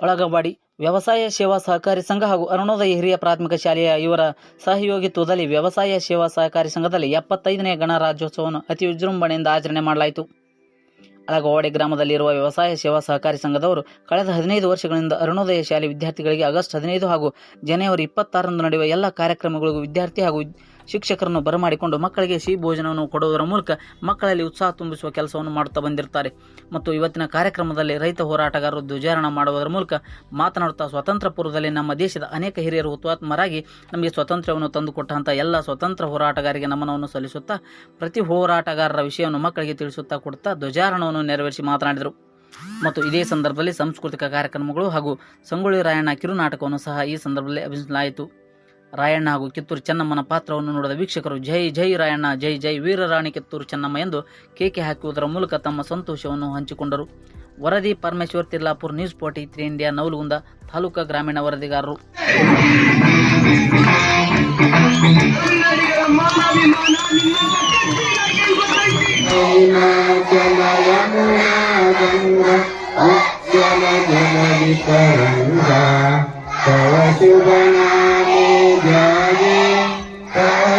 ಒಳಗವಾಡಿ ವ್ಯವಸಾಯ ಸೇವಾ ಸಹಕಾರಿ ಸಂಘ ಹಾಗೂ ಅರುಣೋದಯ ಹಿರಿಯ ಪ್ರಾಥಮಿಕ ಶಾಲೆಯ ಇವರ ಸಹಯೋಗಿತ್ವದಲ್ಲಿ ವ್ಯವಸಾಯ ಸೇವಾ ಸಹಕಾರಿ ಸಂಘದಲ್ಲಿ ಎಪ್ಪತ್ತೈದನೇ ಗಣರಾಜ್ಯೋತ್ಸವವನ್ನು ಅತಿ ವಿಜೃಂಭಣೆಯಿಂದ ಆಚರಣೆ ಮಾಡಲಾಯಿತು. ಅಳಗವಾಡಿ ಗ್ರಾಮದಲ್ಲಿರುವ ವ್ಯವಸಾಯ ಸೇವಾ ಸಹಕಾರಿ ಸಂಘದವರು ಕಳೆದ ಹದಿನೈದು ವರ್ಷಗಳಿಂದ ಅರುಣೋದಯ ಶಾಲೆ ವಿದ್ಯಾರ್ಥಿಗಳಿಗೆ ಆಗಸ್ಟ್ ಹದಿನೈದು ಹಾಗೂ ಜನವರಿ ಇಪ್ಪತ್ತಾರರಂದು ನಡೆಯುವ ಎಲ್ಲ ಕಾರ್ಯಕ್ರಮಗಳಿಗೂ ವಿದ್ಯಾರ್ಥಿ ಹಾಗೂ ಶಿಕ್ಷಕರನ್ನು ಬರಮಾಡಿಕೊಂಡು ಮಕ್ಕಳಿಗೆ ಸಿಹಿ ಭೋಜನವನ್ನು ಕೊಡುವುದರ ಮೂಲಕ ಮಕ್ಕಳಲ್ಲಿ ಉತ್ಸಾಹ ತುಂಬಿಸುವ ಕೆಲಸವನ್ನು ಮಾಡುತ್ತಾ ಬಂದಿರುತ್ತಾರೆ. ಮತ್ತು ಇವತ್ತಿನ ಕಾರ್ಯಕ್ರಮದಲ್ಲಿ ರೈತ ಹೋರಾಟಗಾರರು ಧ್ವಜಾರಣ ಮಾಡುವುದರ ಮೂಲಕ ಮಾತನಾಡುತ್ತಾ ಸ್ವಾತಂತ್ರ್ಯ ಪೂರ್ವದಲ್ಲಿ ನಮ್ಮ ದೇಶದ ಅನೇಕ ಹಿರಿಯರು ಹುತಾತ್ಮರಾಗಿ ನಮಗೆ ಸ್ವಾತಂತ್ರ್ಯವನ್ನು ತಂದುಕೊಟ್ಟಂಥ ಎಲ್ಲ ಸ್ವತಂತ್ರ ಹೋರಾಟಗಾರರಿಗೆ ನಮನವನ್ನು ಸಲ್ಲಿಸುತ್ತಾ, ಪ್ರತಿ ಹೋರಾಟಗಾರರ ವಿಷಯವನ್ನು ಮಕ್ಕಳಿಗೆ ತಿಳಿಸುತ್ತಾ ಕೊಡುತ್ತಾ ಧ್ವಜಾರಣವನ್ನು ನೆರವೇರಿಸಿ ಮಾತನಾಡಿದರು. ಮತ್ತು ಇದೇ ಸಂದರ್ಭದಲ್ಲಿ ಸಾಂಸ್ಕೃತಿಕ ಕಾರ್ಯಕ್ರಮಗಳು ಹಾಗೂ ಸಂಗೊಳ್ಳಿ ರಾಯಣ್ಣ ಕಿರುನಾಟಕವನ್ನು ಸಹ ಈ ಸಂದರ್ಭದಲ್ಲಿ ಅಭಿನಯಿಸಲಾಯಿತು ರಾಯಣ್ಣ ಹಾಗೂ ಕಿತ್ತೂರು ಚೆನ್ನಮ್ಮನ ಪಾತ್ರವನ್ನು ನೋಡಿದ ವೀಕ್ಷಕರು ಜೈ ಜೈ ರಾಯಣ್ಣ ಜೈ ಜೈ ವೀರರಾಣಿ ಕಿತ್ತೂರು ಚೆನ್ನಮ್ಮ ಎಂದು ಕೇಕೆ ಹಾಕುವುದರ ಮೂಲಕ ತಮ್ಮ ಸಂತೋಷವನ್ನು ಹಂಚಿಕೊಂಡರು ವರದಿ Parameshwar Tirlapur news forty three India Navalagunda taluka ಗ್ರಾಮೀಣ ವರದಿಗಾರರು